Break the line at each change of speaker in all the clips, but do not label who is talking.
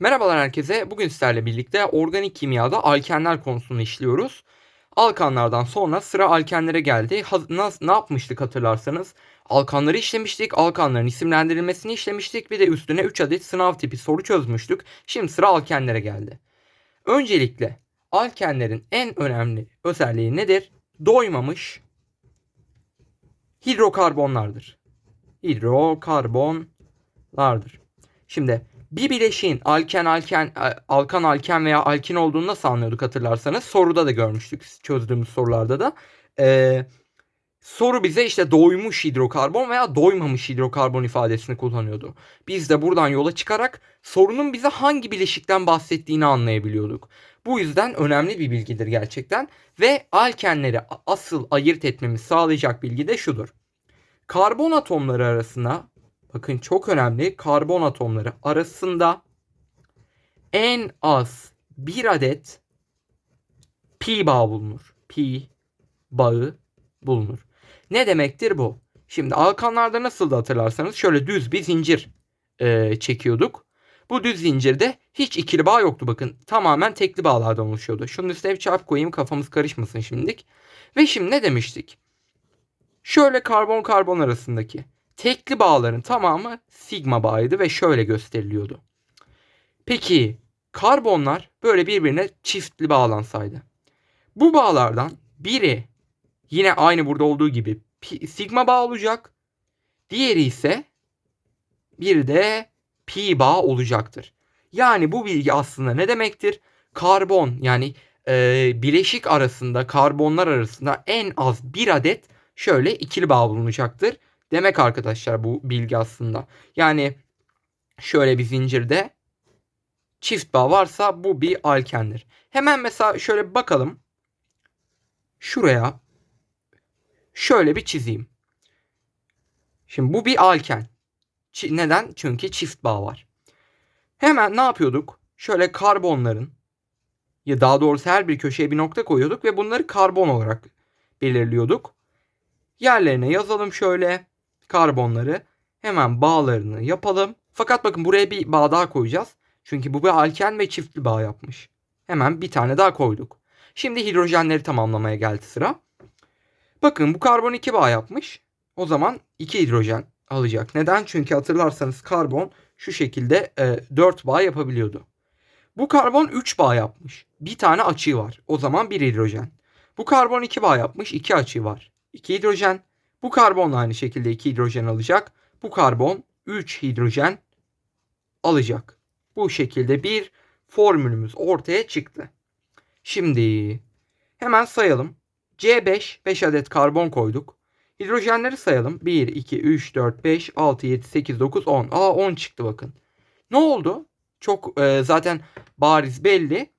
Merhabalar herkese. Bugün sizlerle birlikte organik kimyada alkenler konusunu işliyoruz. Alkanlardan sonra sıra alkenlere geldi. Ne yapmıştık hatırlarsanız? Alkanları işlemiştik. Alkanların isimlendirilmesini işlemiştik. Bir de üstüne 3 adet sınav tipi soru çözmüştük. Şimdi sıra alkenlere geldi. Öncelikle alkenlerin en önemli özelliği nedir? Doymamış hidrokarbonlardır. Hidrokarbonlardır. Şimdi bir bileşiğin alken alken alkan alken veya alkin olduğunu nasıl anlıyorduk hatırlarsanız soruda da görmüştük çözdüğümüz sorularda da. Ee, soru bize işte doymuş hidrokarbon veya doymamış hidrokarbon ifadesini kullanıyordu. Biz de buradan yola çıkarak sorunun bize hangi bileşikten bahsettiğini anlayabiliyorduk. Bu yüzden önemli bir bilgidir gerçekten ve alkenleri asıl ayırt etmemizi sağlayacak bilgi de şudur. Karbon atomları arasında bakın çok önemli karbon atomları arasında en az bir adet pi bağı bulunur. Pi bağı bulunur. Ne demektir bu? Şimdi alkanlarda nasıl da hatırlarsanız şöyle düz bir zincir e, çekiyorduk. Bu düz zincirde hiç ikili bağ yoktu bakın. Tamamen tekli bağlardan oluşuyordu. Şunu üstüne bir çarp koyayım kafamız karışmasın şimdilik. Ve şimdi ne demiştik? Şöyle karbon karbon arasındaki tekli bağların tamamı sigma bağıydı ve şöyle gösteriliyordu. Peki karbonlar böyle birbirine çiftli bağlansaydı. Bu bağlardan biri yine aynı burada olduğu gibi sigma bağ olacak. Diğeri ise bir de pi bağ olacaktır. Yani bu bilgi aslında ne demektir? Karbon yani e, bileşik arasında karbonlar arasında en az bir adet şöyle ikili bağ bulunacaktır. Demek arkadaşlar bu bilgi aslında. Yani şöyle bir zincirde çift bağ varsa bu bir alkendir. Hemen mesela şöyle bakalım. Şuraya şöyle bir çizeyim. Şimdi bu bir alken. Neden? Çünkü çift bağ var. Hemen ne yapıyorduk? Şöyle karbonların ya daha doğrusu her bir köşeye bir nokta koyuyorduk ve bunları karbon olarak belirliyorduk. Yerlerine yazalım şöyle karbonları. Hemen bağlarını yapalım. Fakat bakın buraya bir bağ daha koyacağız. Çünkü bu bir alken ve çiftli bağ yapmış. Hemen bir tane daha koyduk. Şimdi hidrojenleri tamamlamaya geldi sıra. Bakın bu karbon 2 bağ yapmış. O zaman 2 hidrojen alacak. Neden? Çünkü hatırlarsanız karbon şu şekilde e, 4 bağ yapabiliyordu. Bu karbon 3 bağ yapmış. Bir tane açığı var. O zaman 1 hidrojen. Bu karbon 2 bağ yapmış. 2 açığı var. 2 hidrojen. Bu karbon aynı şekilde 2 hidrojen alacak. Bu karbon 3 hidrojen alacak. Bu şekilde bir formülümüz ortaya çıktı. Şimdi hemen sayalım. C5 5 adet karbon koyduk. Hidrojenleri sayalım. 1, 2, 3, 4, 5, 6, 7, 8, 9, 10. Aa 10 çıktı bakın. Ne oldu? Çok e, zaten bariz belli.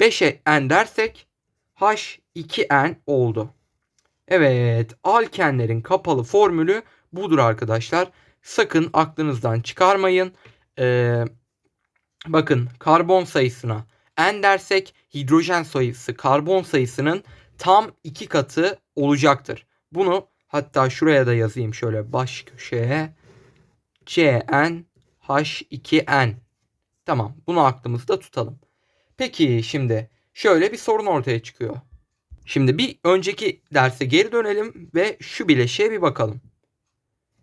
5'e n dersek H2n oldu. Evet alkenlerin kapalı formülü budur arkadaşlar. Sakın aklınızdan çıkarmayın. Ee, bakın karbon sayısına n dersek hidrojen sayısı karbon sayısının tam iki katı olacaktır. Bunu hatta şuraya da yazayım şöyle baş köşeye. Cn H2n. Tamam bunu aklımızda tutalım. Peki şimdi şöyle bir sorun ortaya çıkıyor. Şimdi bir önceki derse geri dönelim ve şu bileşiğe bir bakalım.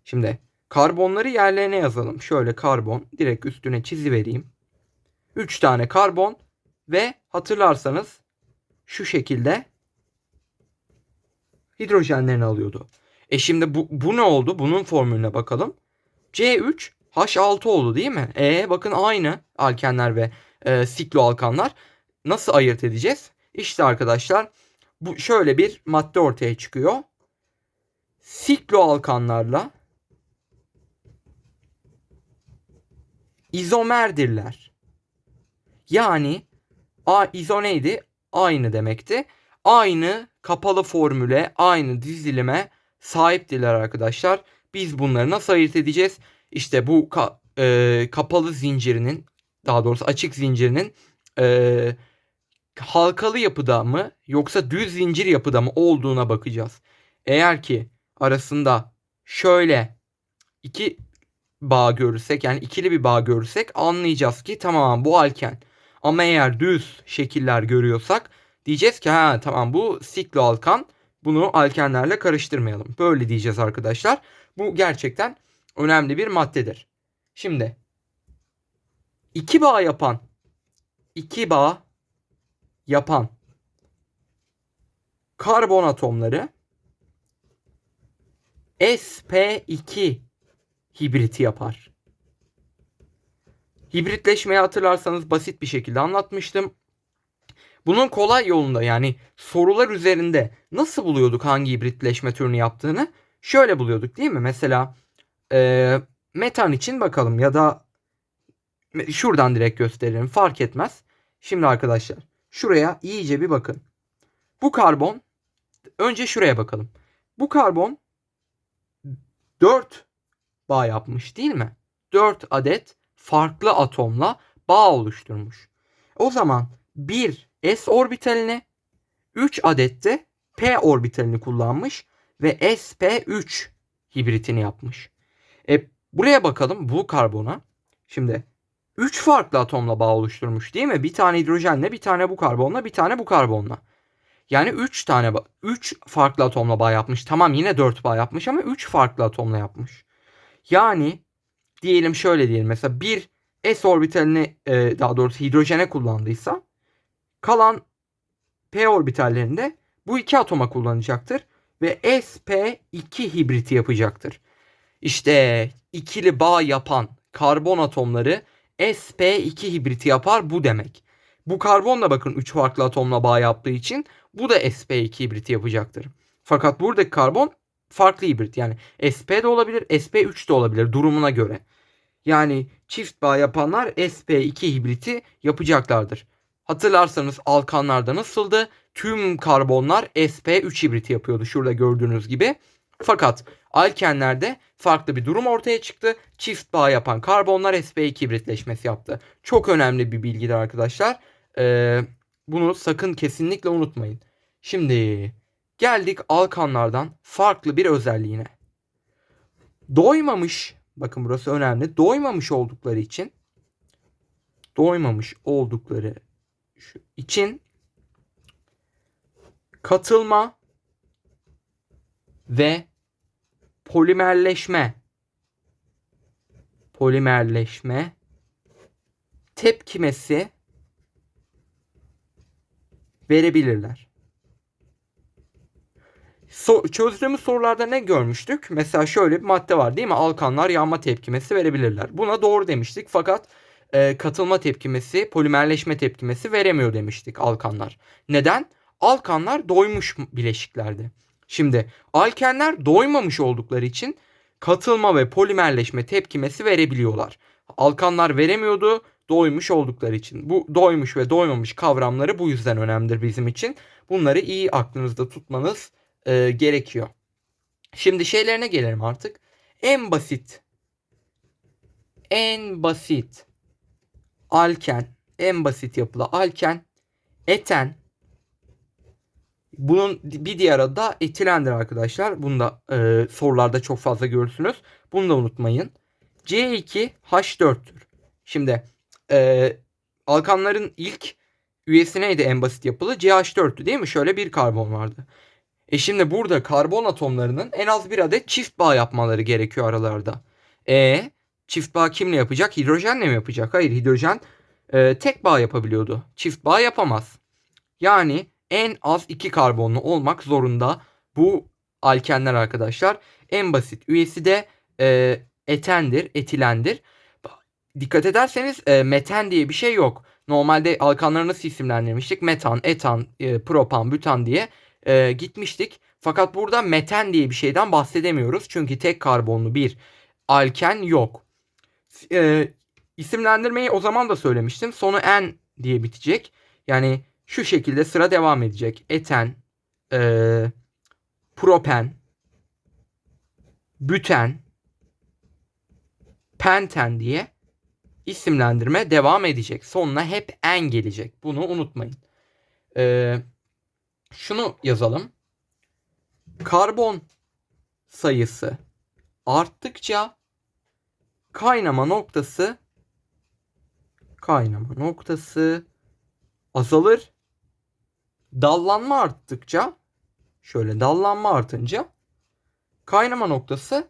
Şimdi karbonları yerlerine yazalım. Şöyle karbon direkt üstüne çizi vereyim. 3 tane karbon ve hatırlarsanız şu şekilde hidrojenlerini alıyordu. E şimdi bu, bu ne oldu? Bunun formülüne bakalım. C3 H6 oldu değil mi? E bakın aynı alkenler ve e, sikloalkanlar. Nasıl ayırt edeceğiz? İşte arkadaşlar bu şöyle bir madde ortaya çıkıyor. Sikloalkanlarla izomerdirler. Yani a izo neydi? Aynı demekti. Aynı kapalı formüle, aynı dizilime sahiptiler arkadaşlar. Biz bunları nasıl ayırt edeceğiz? İşte bu ka, e, kapalı zincirinin daha doğrusu açık zincirinin e, halkalı yapıda mı yoksa düz zincir yapıda mı olduğuna bakacağız. Eğer ki arasında şöyle iki bağ görürsek yani ikili bir bağ görürsek anlayacağız ki tamam bu alken. Ama eğer düz şekiller görüyorsak diyeceğiz ki ha tamam bu sikloalkan bunu alkenlerle karıştırmayalım. Böyle diyeceğiz arkadaşlar. Bu gerçekten önemli bir maddedir. Şimdi iki bağ yapan iki bağ yapan karbon atomları sp2 hibriti yapar. Hibritleşmeyi hatırlarsanız basit bir şekilde anlatmıştım. Bunun kolay yolunda yani sorular üzerinde nasıl buluyorduk hangi hibritleşme türünü yaptığını? Şöyle buluyorduk değil mi? Mesela e, metan için bakalım ya da şuradan direkt gösterelim fark etmez. Şimdi arkadaşlar şuraya iyice bir bakın. Bu karbon önce şuraya bakalım. Bu karbon 4 bağ yapmış değil mi? 4 adet farklı atomla bağ oluşturmuş. O zaman bir s orbitalini 3 adet de p orbitalini kullanmış ve sp3 hibritini yapmış. E, buraya bakalım bu karbona. Şimdi 3 farklı atomla bağ oluşturmuş değil mi? Bir tane hidrojenle, bir tane bu karbonla, bir tane bu karbonla. Yani 3 tane 3 farklı atomla bağ yapmış. Tamam yine 4 bağ yapmış ama 3 farklı atomla yapmış. Yani diyelim şöyle diyelim mesela bir s orbitalini e, daha doğrusu hidrojene kullandıysa kalan p orbitallerinde bu iki atoma kullanacaktır ve sp2 hibriti yapacaktır. İşte ikili bağ yapan karbon atomları sp2 hibriti yapar bu demek. Bu karbon da bakın 3 farklı atomla bağ yaptığı için bu da sp2 hibriti yapacaktır. Fakat buradaki karbon farklı hibrit. Yani sp de olabilir, sp3 de olabilir durumuna göre. Yani çift bağ yapanlar sp2 hibriti yapacaklardır. Hatırlarsanız alkanlarda nasıldı? Tüm karbonlar sp3 hibriti yapıyordu şurada gördüğünüz gibi. Fakat alkenlerde farklı bir durum ortaya çıktı. Çift bağ yapan karbonlar sp2 hibritleşmesi yaptı. Çok önemli bir bilgidir arkadaşlar. Ee, bunu sakın kesinlikle unutmayın. Şimdi geldik alkanlardan farklı bir özelliğine. Doymamış, bakın burası önemli. Doymamış oldukları için doymamış oldukları için katılma ve polimerleşme polimerleşme tepkimesi verebilirler. So çözdüğümüz sorularda ne görmüştük? Mesela şöyle bir madde var değil mi? Alkanlar yanma tepkimesi verebilirler. Buna doğru demiştik fakat e, katılma tepkimesi, polimerleşme tepkimesi veremiyor demiştik alkanlar. Neden? Alkanlar doymuş bileşiklerdi. Şimdi alkenler doymamış oldukları için katılma ve polimerleşme tepkimesi verebiliyorlar. Alkanlar veremiyordu doymuş oldukları için. Bu doymuş ve doymamış kavramları bu yüzden önemlidir bizim için. Bunları iyi aklınızda tutmanız e, gerekiyor. Şimdi şeylerine gelelim artık. En basit en basit alken, en basit yapılı alken, eten. Bunun bir diğer adı da etilendir arkadaşlar. Bunu da e, sorularda çok fazla görürsünüz. Bunu da unutmayın. C2H4'tür. Şimdi e, alkanların ilk üyesi neydi en basit yapılı? CH4'tü değil mi? Şöyle bir karbon vardı. E şimdi burada karbon atomlarının en az bir adet çift bağ yapmaları gerekiyor aralarda. E çift bağ kimle yapacak? Hidrojenle mi yapacak? Hayır hidrojen e, tek bağ yapabiliyordu. Çift bağ yapamaz. Yani en az iki karbonlu olmak zorunda bu alkenler arkadaşlar. En basit üyesi de e, etendir, etilendir. Dikkat ederseniz e, meten diye bir şey yok. Normalde alkanları nasıl isimlendirmiştik? Metan, etan, e, propan, bütan diye e, gitmiştik. Fakat burada meten diye bir şeyden bahsedemiyoruz. Çünkü tek karbonlu bir alken yok. E, isimlendirmeyi o zaman da söylemiştim. Sonu en diye bitecek. Yani şu şekilde sıra devam edecek. Eten, e, propen, büten, penten diye isimlendirme devam edecek. Sonuna hep en gelecek. Bunu unutmayın. Ee, şunu yazalım. Karbon sayısı arttıkça kaynama noktası kaynama noktası azalır. Dallanma arttıkça şöyle dallanma artınca kaynama noktası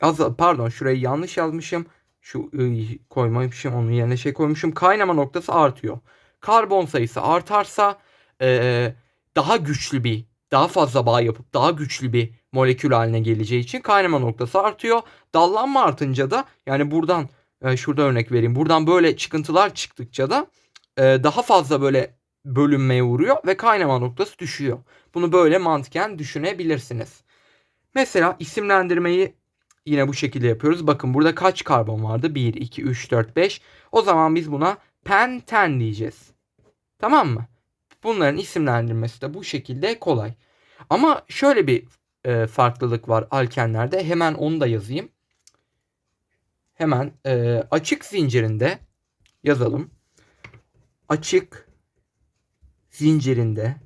az pardon şurayı yanlış yazmışım. Şu ıı, koymamışım onun yerine şey koymuşum. Kaynama noktası artıyor. Karbon sayısı artarsa ee, daha güçlü bir daha fazla bağ yapıp daha güçlü bir molekül haline geleceği için kaynama noktası artıyor. Dallanma artınca da yani buradan e, şurada örnek vereyim. Buradan böyle çıkıntılar çıktıkça da e, daha fazla böyle bölünmeye uğruyor ve kaynama noktası düşüyor. Bunu böyle mantıken düşünebilirsiniz. Mesela isimlendirmeyi yine bu şekilde yapıyoruz. Bakın burada kaç karbon vardı? 1, 2, 3, 4, 5. O zaman biz buna penten diyeceğiz. Tamam mı? Bunların isimlendirmesi de bu şekilde kolay. Ama şöyle bir e, farklılık var alkenlerde. Hemen onu da yazayım. Hemen e, açık zincirinde yazalım. Açık zincirinde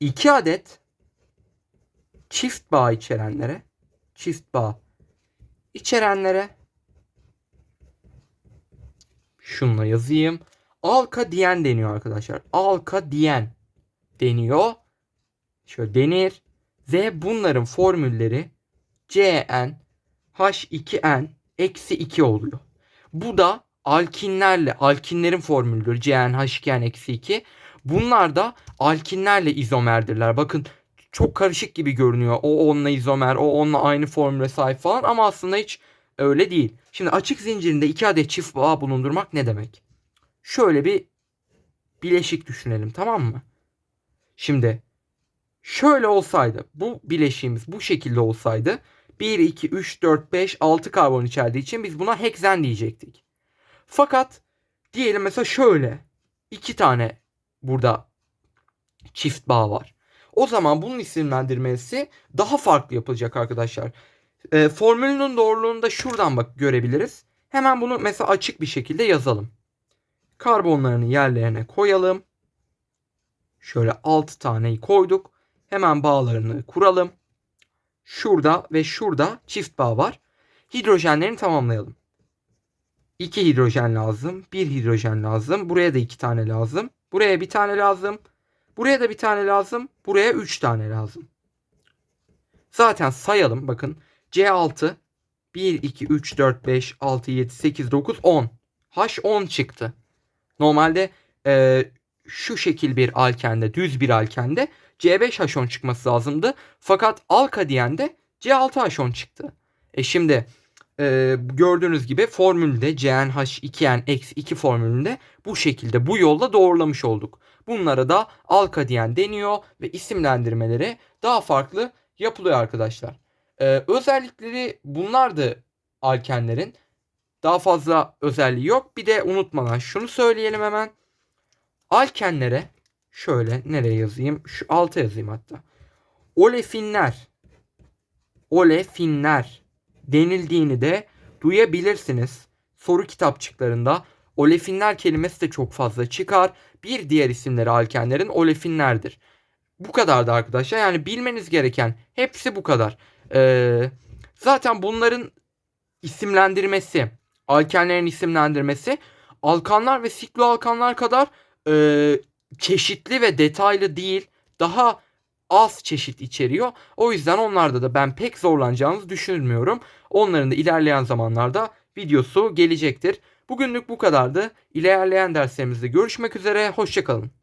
iki adet çift bağ içerenlere çift bağ içerenlere şunla yazayım. Alka diyen deniyor arkadaşlar. Alka diyen deniyor. Şöyle denir. Ve bunların formülleri CN H2N eksi 2 oluyor. Bu da alkinlerle, alkinlerin formülüdür. CN H2N eksi 2. Bunlar da alkinlerle izomerdirler. Bakın çok karışık gibi görünüyor. O onunla izomer, o onunla aynı formüle sahip falan ama aslında hiç öyle değil. Şimdi açık zincirinde iki adet çift bağ bulundurmak ne demek? Şöyle bir bileşik düşünelim tamam mı? Şimdi şöyle olsaydı bu bileşiğimiz bu şekilde olsaydı 1, 2, 3, 4, 5, 6 karbon içerdiği için biz buna heksen diyecektik. Fakat diyelim mesela şöyle iki tane burada çift bağ var. O zaman bunun isimlendirmesi daha farklı yapılacak arkadaşlar. E, formülünün doğruluğunu da şuradan bak görebiliriz. Hemen bunu mesela açık bir şekilde yazalım. Karbonlarını yerlerine koyalım. Şöyle 6 taneyi koyduk. Hemen bağlarını kuralım. Şurada ve şurada çift bağ var. Hidrojenlerini tamamlayalım. 2 hidrojen lazım. 1 hidrojen lazım. Buraya da 2 tane lazım. Buraya bir tane lazım. Buraya da bir tane lazım. Buraya 3 tane lazım. Zaten sayalım bakın. C6 1, 2, 3, 4, 5, 6, 7, 8, 9, 10. H10 çıktı. Normalde e, şu şekil bir alkende, düz bir alkende C5H10 çıkması lazımdı. Fakat alka diyende C6H10 çıktı. E şimdi e, gördüğünüz gibi formülde CnH2n-2 formülünde bu şekilde bu yolla doğrulamış olduk. Bunlara da alka diyen deniyor ve isimlendirmeleri daha farklı yapılıyor arkadaşlar. E, özellikleri bunlardı alkenlerin. Daha fazla özelliği yok. Bir de unutmadan şunu söyleyelim hemen. Alkenlere şöyle nereye yazayım? Şu alta yazayım hatta. Olefinler olefinler denildiğini de duyabilirsiniz. Soru kitapçıklarında olefinler kelimesi de çok fazla çıkar. Bir diğer isimleri alkenlerin olefinlerdir. Bu kadar da arkadaşlar. Yani bilmeniz gereken hepsi bu kadar. Ee, zaten bunların isimlendirmesi, alkenlerin isimlendirmesi alkanlar ve sikloalkanlar kadar e, çeşitli ve detaylı değil. Daha az çeşit içeriyor. O yüzden onlarda da ben pek zorlanacağınızı düşünmüyorum. Onların da ilerleyen zamanlarda videosu gelecektir. Bugünlük bu kadardı. İlerleyen derslerimizde görüşmek üzere. Hoşçakalın.